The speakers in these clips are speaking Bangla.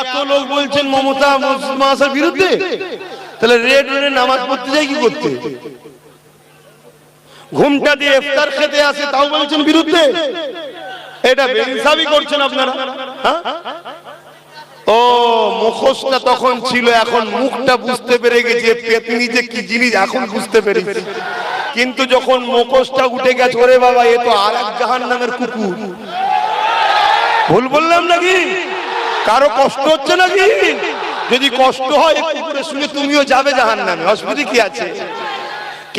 এত লোক বলছেন মমতা বিরুদ্ধে? তাহলে রেড নামাজ পড়তে কি করতে? ঘুমটা দিয়ে ইফতার খেতে আসে, তাও বলছেন বিরুদ্ধে? এটা করছেন আপনারা হ্যাঁ? ও, মুখোশটা তখন ছিল, এখন মুখটা বুঝতে পেরে গেছে, পেতনি যে কি জিনিস, এখন বুঝতে পেরেছি। কিন্তু যখন মুখোশটা উঠে গেছে, ওরে বাবা, এ তো আর এক জাহান নামের কুকুর। ভুল বললাম নাকি? কারও কষ্ট হচ্ছে নাকি? যদি কষ্ট হয়, একটু করে শুনে তুমিও যাবে জাহান নামে অসুবিধা কি আছে?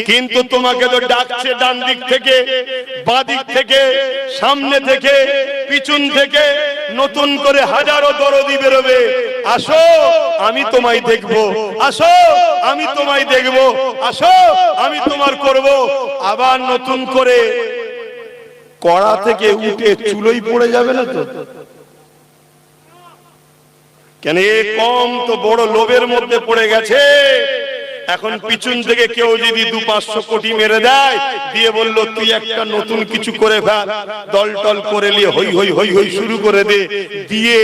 কিন্তু তোমাকে তো ডাকছে ডান দিক থেকে, বাঁ দিক থেকে, সামনে থেকে, পিছন থেকে, নতুন করে হাজারো দরদি বেরোবে। আসো, আমি তোমায় দেখব। আসো, আমি তোমায় দেখব। আসো, আমি তোমার করব। আবার নতুন করে কড়া থেকে উঠে চুলোই পড়ে যাবে না তো? কেন? এ কম তো বড় লোভের মধ্যে পড়ে গেছে। এখন পিছন থেকে কেউ যদি দু পাঁচশো কোটি মেরে দেয়, দিয়ে বলল, তুই একটা নতুন কিছু করে ফেল। দল টল করে নিয়ে হই হই হই হই শুরু করে দে। দিয়ে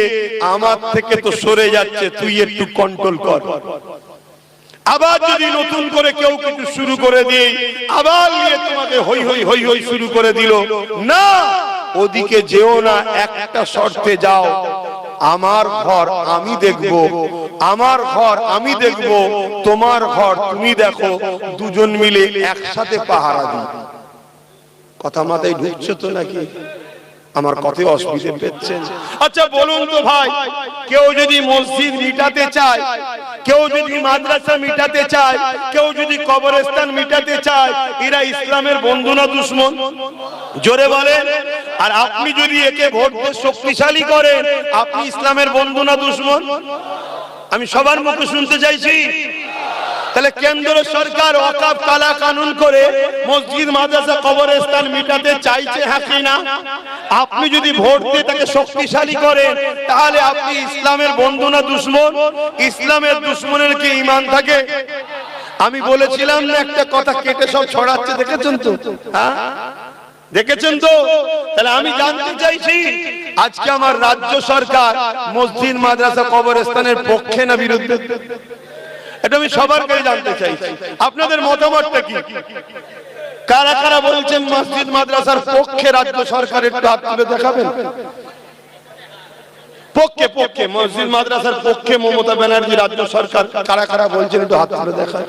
আমার থেকে তো সরে যাচ্ছে, তুই একটু কন্ট্রোল কর। আবার যদি নতুন করে কেউ কিছু শুরু করে দিয়ে, আবার নিয়ে তোমাকে হই হই হই হই শুরু করে দিল। না, ওদিকে যেও না, একটা শর্তে যাও। আমার ঘর আমি দেখব। আমার ঘর আমি দেখব। তোমার ঘর তুমি দেখো। দুজন মিলে একসাথে পাহারা দিই। কথা মাথায় ঢুকছে তো নাকি? আমার কথায় অসুবিধে পেচ্ছেন আচ্ছা বলুন তো ভাই কেউ যদি মসজিদ মিটাতে চায় কেউ যদি মাদ্রাসা মিটাতে চায় কেউ যদি কবরস্থান মিটাতে চায় এরা ইসলামের বন্ধু না দুশ্মন? জোরে বলেন আর আপনি যদি একে ভোট শক্তিশালী করেন আপনি ইসলামের বন্ধু না দুশ্মন? আমি সবার মুখে শুনতে চাইছি। তাহলে কেন্দ্র সরকার ওয়াকাফ কালা কানুন করে মসজিদ, মাদ্রাসা, কবরস্থান মিটাতে চাইছে হ্যাঁ কি না? আপনি যদি ভোট দিয়ে তাকে শক্তিশালী করেন, তাহলে আপনি ইসলামের বন্ধু না দুশ্মন? ইসলামের দুশ্মনের কি ইমান থাকে? আমি বলেছিলাম না, একটা কথা কেটে সব ছড়াচ্ছে, দেখেছেন তো? হ্যাঁ? দেখেছেন তো? তাহলে আমি জানতে চাইছি, আজকে আমার রাজ্য সরকার মসজিদ, মাদ্রাসা, কবরস্থানের পক্ষে না বিরুদ্ধে? এটা আমি সবার কাছে জানতে চাইছি আপনাদের মতামতটা কি? কারা কারা বলছেন মসজিদ মাদ্রাসার পক্ষে রাজ্য সরকার হাত তুলে দেখাবেন? পক্ষে পক্ষে, মসজিদ মাদ্রাসার পক্ষে মমতা ব্যানার্জি রাজ্য সরকার কারা কারা বলছেন একটু হাত তুলে দেখায়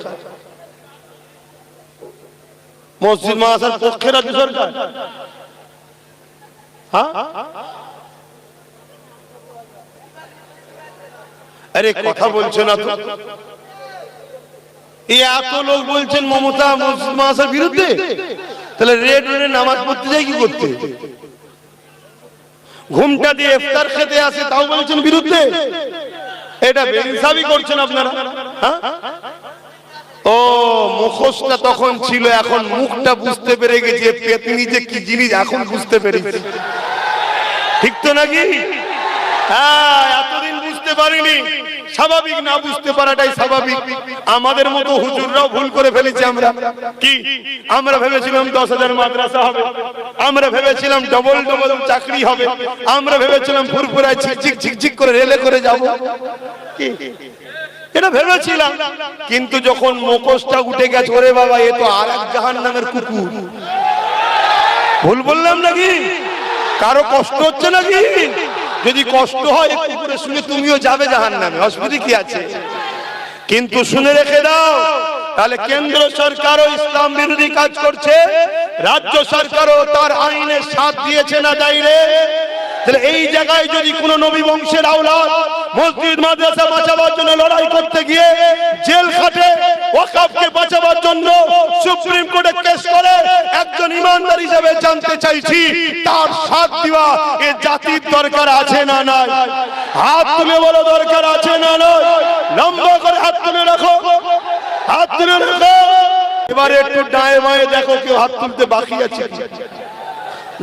মসজিদ মাদ্রাসার পক্ষে রাজ্য সরকার? হ্যাঁ? আরে, কথা বলছো না তো। এত লোক বলছেন মমতা মাদ্রাসার বিরুদ্ধে? তাহলে রেড নামাজ পড়তে কি করতে? ঘুমটা দিয়ে ইফতার খেতে আসে, তাও বলছেন বিরুদ্ধে? এটা করছেন আপনারা হ্যাঁ? ও, মুখোশটা তখন ছিল, এখন মুখটা বুঝতে পেরে গেছে, পেতনি যে কি জিনিস এখন বুঝতে পেরেছি। ঠিক তো নাকি? হ্যাঁ এতদিন বুঝতে পারিনি। স্বাভাবিক না বুঝতে পারাটাই স্বাভাবিক। আমাদের মতো হুজুররাও ভুল করে ফেলেছি আমরা। কি? আমরা ভেবেছিলাম দশ হাজার মাদ্রাসা হবে। আমরা ভেবেছিলাম ডবল ডবল চাকরি হবে। আমরা ভেবেছিলাম ফুরফুরায় ঝিকঝিক ঝিকঝিক করে রেলে করে যাব। কি? এটা ভেবেছিলাম। কিন্তু যখন মুখোশটা উঠে গেছে, ওরে বাবা, এ তো আর এক জাহান নামের কুকুর। ভুল বললাম নাকি? কারও কষ্ট হচ্ছে নাকি? যদি কষ্ট হয় একটু করে শুনে তুমিও যাবে জাহান নামে অসুবিধা কি আছে? কিন্তু শুনে রেখে দাও, তাহলে কেন্দ্র সরকারও ইসলাম বিরোধী কাজ করছে, রাজ্য সরকারও তার আইনের সাথ দিয়েছে না দায়রে তাহলে এই জায়গায় যদি কোন নবী বংশের আওলাদ মসজিদ, মাদ্রাসা বাঁচাবার জন্য লড়াই করতে গিয়ে জেল খাটে ওয়াকাফকে বাঁচাবার জন্য সুপ্রিম কোর্টে কেস করে একজন ইমানদার হিসেবে জানতে চাইছি, তার সাথ দিবা এ জাতির দরকার আছে না নাই? হাত তুলে বলো, দরকার আছে না নয় লম্বা করে হাত তুলে রাখো। হাত তুলে রাখো। এবারে একটু ডায়ে বায়ে দেখো, কেউ হাত তুলতে বাকি আছে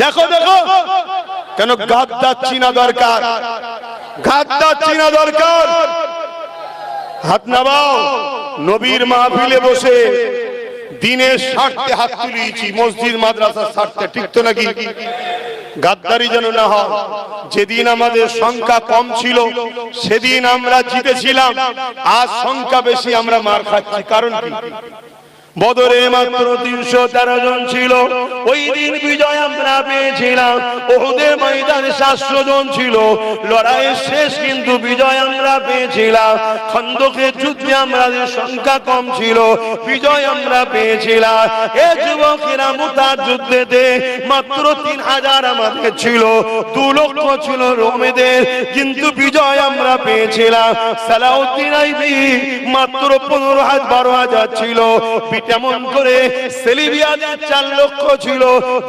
দেখো দেখো। কেন গাদ্দার চিনা দরকার? গাদ্দার চিনা দরকার? হাত নামাও। নবীর মাহফিলে বসে দিনের স্বার্থে হাত তুলিয়েছি, মসজিদ মাদ্রাসার স্বার্থে ঠিক তো নাকি? গাদ্দারি যেন না হয়। যেদিন আমাদের সংখ্যা কম ছিল, সেদিন আমরা জিতেছিলাম। আজ সংখ্যা বেশি আমরা মার খাচ্ছি। কারণ কি? বদরে মাত্র তিনশো তেরো জন ছিল। ওই দিন বিজয় আমরা পেয়েছিলাম। ওদের ময়দানে সাতশো জন ছিল। লড়াইয়ের শেষ কিন্তু বিজয় আমরা পেয়েছিলাম। খন্দকের যুদ্ধে আমাদের সংখ্যা কম ছিল। বিজয় আমরা পেয়েছিলাম। এ যুবকেরা মুতার যুদ্ধেতে মাত্র তিন হাজার আমাদের ছিল। দু লক্ষ ছিল রোমেদের, কিন্তু বিজয় আমরা পেয়েছিলাম। সালাউদ্দিন আইবি মাত্র পনেরো হাজার বারো হাজার ছিল। তেমন করে সেলিবিয়াদের চার লক্ষ ছিল,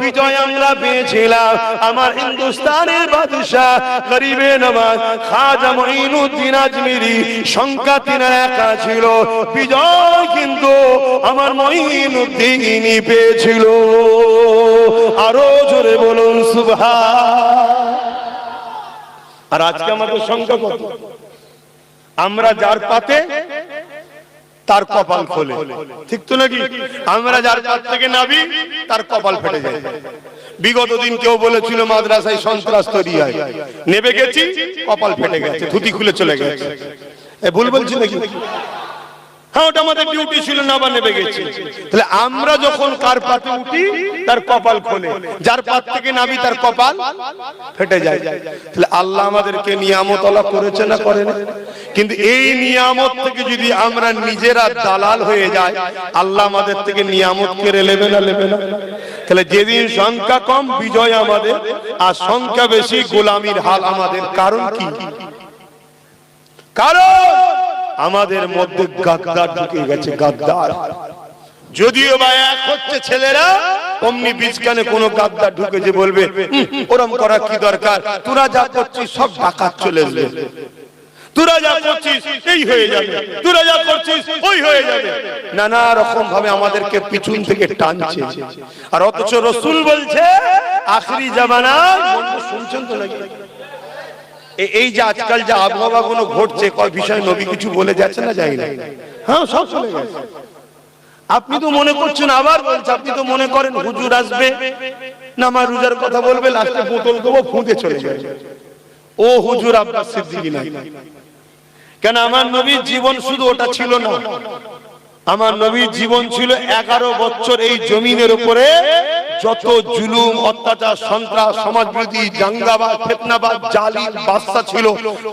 বিজয় আমরা পেয়েছিলাম। আমার হিন্দুস্তানের বাদশাহ, গরিবে নবাজ খাজা মঈনুদ্দিন আজমিরি, সংখ্যা তিন একা ছিল। বিজয় কিন্তু আমার মঈনুদ্দিনই পেয়েছিল। আরও জোরে বলুন সুবহা আর আজকে আমাদের সংখ্যা কত? আমরা যার পাতে তার কপাল খোলে। ঠিক তো নাকি? আমরা যার কাছ থেকে নাবি তার কপাল ফেটে যায়। বিগত দিন কেউ বলেছিল মাদ্রাসায় সন্ত্রাস তৈরি হয়। নেবে গেছি কপাল ফেটে গেছে ধুতি খুলে চলে গেছে। এ ভুল বলছি নাকি? হ্যাঁ ওটা আমাদের কিন্তু এই নিয়ামত থেকে যদি আমরা নিজেরা দালাল হয়ে যাই, আল্লাহ আমাদের থেকে নিয়ামত কেড়ে নেবে না নেবে না? তাহলে যেদিন সংখ্যা কম, বিজয় আমাদের, আর সংখ্যা বেশি, গোলামির হাল আমাদের। কারণ কি? কারণ আমাদের মধ্যে গাদ্দার ঢুকে গেছে, গাদ্দার। যদিও বা এক হচ্ছে ছেলেরা, অমনি বীজখানে কোনো গাদ্দার ঢুকেছে বলবে ওরম করা কি দরকার? তোরা যা করছিস সব ডাকাত চলে তোরা যা করছিস এই হয়ে যাবে। তোরা যা করছিস ওই হয়ে যাবে। নানা রকম ভাবে আমাদেরকে পিছন থেকে টানছে। আর অথচ রসুল বলছে, আখরি জামানায় শুনছেন তো নাকি? এই যে আজকাল যে আবহাওয়া গুলো ঘটছে, কয় বিষয় নবী কিছু বলে যাচ্ছে না যাই না। হ্যাঁ সব চলে গেছে। আপনি তো মনে করছেন আবার বলছে, আপনি তো মনে করেন হুজুর আসবে নামা রোজার কথা বলবে, লাস্টে বোতল দেবো ফুঁকে চলে যাবে। ও হুজুর আপনার সিদ্দিকি নাই কেন আমার নবীর জীবন শুধু ওটা ছিল না? আমার নবীর জীবন ছিল এগারো বছর এই জমিনের উপরে। যত জুলুম অত্যাচার সন্ত্রাস সমাজ বিরোধী জাঙ্গাবাদ ফেতনাবাদ জালিম বাদশা ছিল।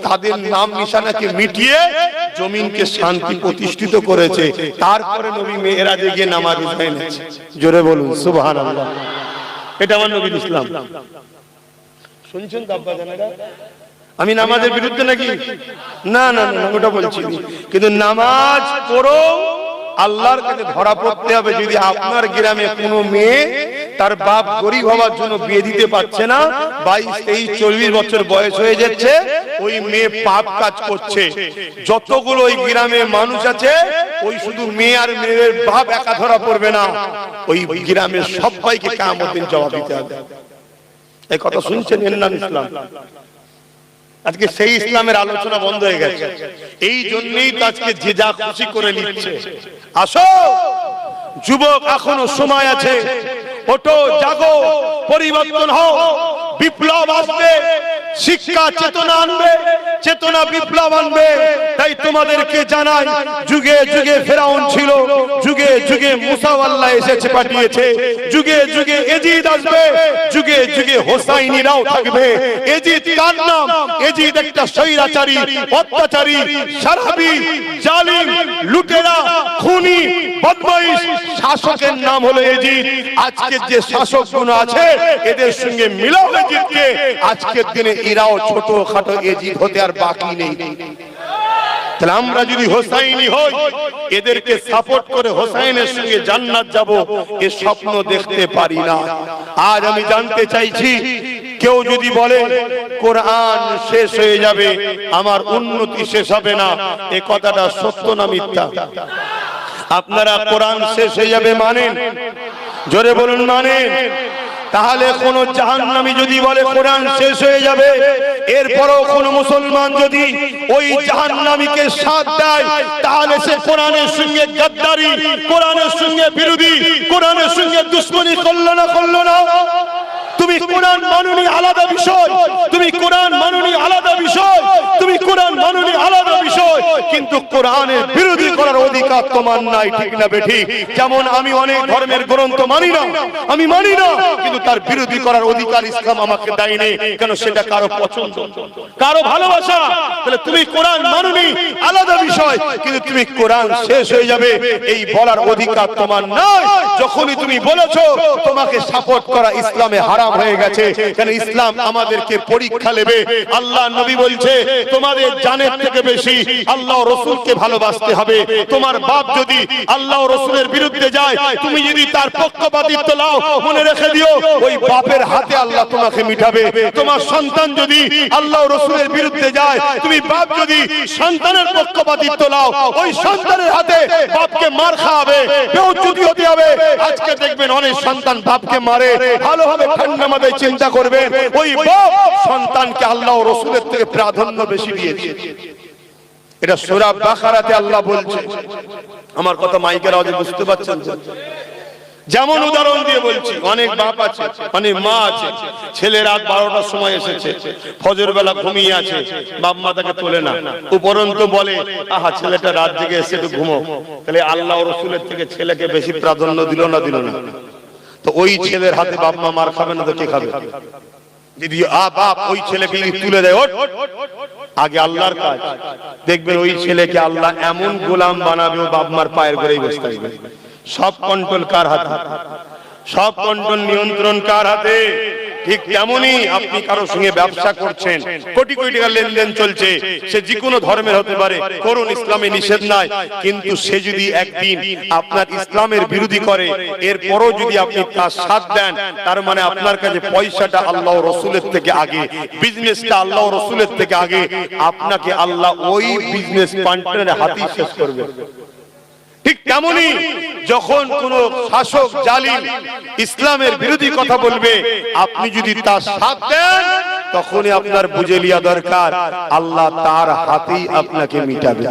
তাদের নাম নিশানাকে মিটিয়ে জমিনকে শান্তি প্রতিষ্ঠিত করেছে। তারপরে নবী মেয়েরাজে গিয়ে নামাজ এনেছে জোরে বলুন সুবহানাল্লাহ। এটা আমার নবীর ইসলাম। শুনছেন তো আব্বা জানেরা? আমি নামাজের বিরুদ্ধে নাকি? না না না, ওটা বলছি। কিন্তু নামাজ পড়ো। আল্লাহর কাছে ধরা পড়তে হবে যদি আপনার গ্রামে কোনো মেয়ে তার বাপ গরিব হওয়ার জন্য বিয়ে দিতে পারছে না, বাইশ, তেইশ, চল্লিশ বছর বয়স হয়ে যাচ্ছে, ওই মেয়ে পাপ কাজ করছে। যতগুলো ওই গ্রামে মানুষ আছে, ওই শুধু মেয়ে আর মেয়ের বাপ একা ধরা পড়বে না। ওই গ্রামের সবাইকে দিন জবাব দিতে হবে। এই কথা শুনছেন নাম ইসলাম? আজকে সেই ইসলামের আলোচনা বন্ধ হয়ে গেছে। এই জন্যই তো আজকে যে যা খুশি করে নিচ্ছে। আসো! যুবক, এখনও সময় আছে। ওটো জাগো, পরিবর্তন হও। বিপ্লব আসবে, শিক্ষা চেতনা আনবে, চেতনা বিপ্লব আনবে। তাই তোমাদেরকে জানাই, যুগে যুগে ফেরাউন ছিল, যুগে যুগে মুসাও আল্লাহ এসেছে, পাঠিয়েছে। যুগে যুগে এজিদ আসবে। যুগে যুগে হোসাইনিরাও থাকবে। এজিদ কার নাম? এজিদ একটা স্বৈরাচারী, অত্যাচারী সারাবি জালিম, লুটেরা, খুনি, বদমাইশ। শাসকের নাম হলো এজিদ। আজকের যে শাসক গুণ আছে, এদের সঙ্গে মিলাও এজিদকে। আজকের দিনে এরাও ছোট খাটো এজিদ হতে আর বাকি নেই। তাহলে আমরা যদি হোসাইনি হই, এদেরকে সাপোর্ট করে হোসাইনের সঙ্গে জান্নাত যাব, এ স্বপ্ন দেখতে পারি না। আজ আমি জানতে চাইছি, কেউ যদি বলে, কোরআন শেষ হয়ে যাবে, আমার উন্নতি শেষ হবে না। এ কথাটা সত্য না মিথ্যা? আপনারা কোরআন শেষ হয়ে যাবে মানেন? জোরে বলুন, মানেন? তাহলে কোন জাহান্নামী যদি বলে কোরআন শেষ হয়ে যাবে, এরপরও কোন মুসলমান যদি ওই জাহান্নামীকে সাথ দেয়, তাহলে সে কোরআনের সঙ্গে গাদ্দারি, কোরআনের সঙ্গে বিরোধী, কোরআনের সঙ্গে দুশ্মনী করল না করল না। তুমি কোরআন মানুনি আলাদা বিষয়, তুমি কোরআন মানুনি আলাদা বিষয় তুমি কোরআন মানুনি আলাদা বিষয় কিন্তু কোরআনের বিরোধী করার অধিকার তোমার নাই, ঠিক না বেঠি? যেমন আমি অনেক ধর্মের গ্রন্থ মানি না, আমি মানি না, কিন্তু তার বিরোধী করার অধিকার ইসলাম আমাকে দেয়নি। কেন সেটা কারও পছন্দ? কারও ভালোবাসা? তাহলে তুমি কোরআন মানুনি, আলাদা বিষয়, কিন্তু তুমি কোরআন শেষ হয়ে যাবে। এই বলার অধিকার তোমার নাই। যখনই তুমি বলেছ, তোমাকে সাপোর্ট করা ইসলামে হারাম হয়ে গেছে। কেন ইসলাম আমাদেরকে পরীক্ষা নেবে? আল্লাহ নবী বলছে, তোমাদের জানের থেকে বেশি আল্লাহ রসুলকে ভালোবাসতে হবে। তোমার বাপ যদি আল্লাহ রসুলের বিরুদ্ধে যায়, তুমি যদি তার পক্ষপাতিত্ব লাও মনে রেখে দিও, ওই বাপের হাতে আল্লাহ তোমাকে মিটাবে। তোমার সন্তান যদি আল্লাহ রসুলের বিরুদ্ধে যায়, তুমি বাপ যদি সন্তানের পক্ষপাতিত্ব লাও ওই সন্তানের হাতে বাপকে মার খাওয়াবে বেউচ্যুতি হতে হবে। আজকে দেখবেন অনেক সন্তান বাপকে মারে, ভালোভাবে ঠান্ডা মাথায় চিন্তা করবে। ওই বাপ সন্তানকে আল্লাহ রসুলের থেকে প্রাধান্য বেশি দিয়েছে। এটা সোরা বাখারাতে আল্লাহ বলছে আমার কথা মাইকের আওয়াজে বুঝতে পারছেন? যেমন উদাহরণ দিয়ে বলছি অনেক বাপ আছে অনেক মা আছে ছেলে রাত বারোটার সময় এসেছে ফজর বেলা ঘুমিয়ে আছে বাপ মা তাকে তোলে না উপরন্ত বলে আহা ছেলেটা রাত জেগে এসে একটু ঘুমো তাহলে আল্লাহ রসুলের থেকে ছেলেকে বেশি প্রাধান্য দিল না দিল না তো ওই ছেলের হাতে বাপ মা মার খাবে না তো কে খাবে যদি আ বাপ ওই ছেলেকে তুলে দেয় আগে আল্লাহর কাজ। দেখবেন ওই ছেলেকে আল্লাহ এমন গোলাম বানাবে ও বাপ মার পায়ের ঘরেই বসে থাকবে। সব কন্ট্রোল কার হাতে? সব কন্ট্রোল নিয়ন্ত্রণ কার হাতে? ঠিক তেমনই আপনি কারও সঙ্গে ব্যবসা করছেন। কোটি কোটি টাকা লেনদেন চলছে। সে যে কোনো ধর্মের হতে পারে। করুন ইসলামে নিষেধ নাই। কিন্তু সে যদি একদিন আপনার ইসলামের বিরোধী করে, এরপরও যদি আপনি তার সাথ দেন, তার মানে আপনার কাছে পয়সাটা আল্লাহ রসুলের থেকে আগে বিজনেসটা আল্লাহ রসুলের থেকে আগে, আপনাকে আল্লাহ ওই বিজনেস পার্টনারের হাতেই শেষ করবে। ঠিক তেমনি যখন কোন শাসক জালিম ইসলামের বিরোধী কথা বলবে, আপনি যদি তার সাথ দেন, তখনই আপনার বুঝে লিয়া দরকার। আল্লাহ তার হাতেই আপনাকে মিটাবে।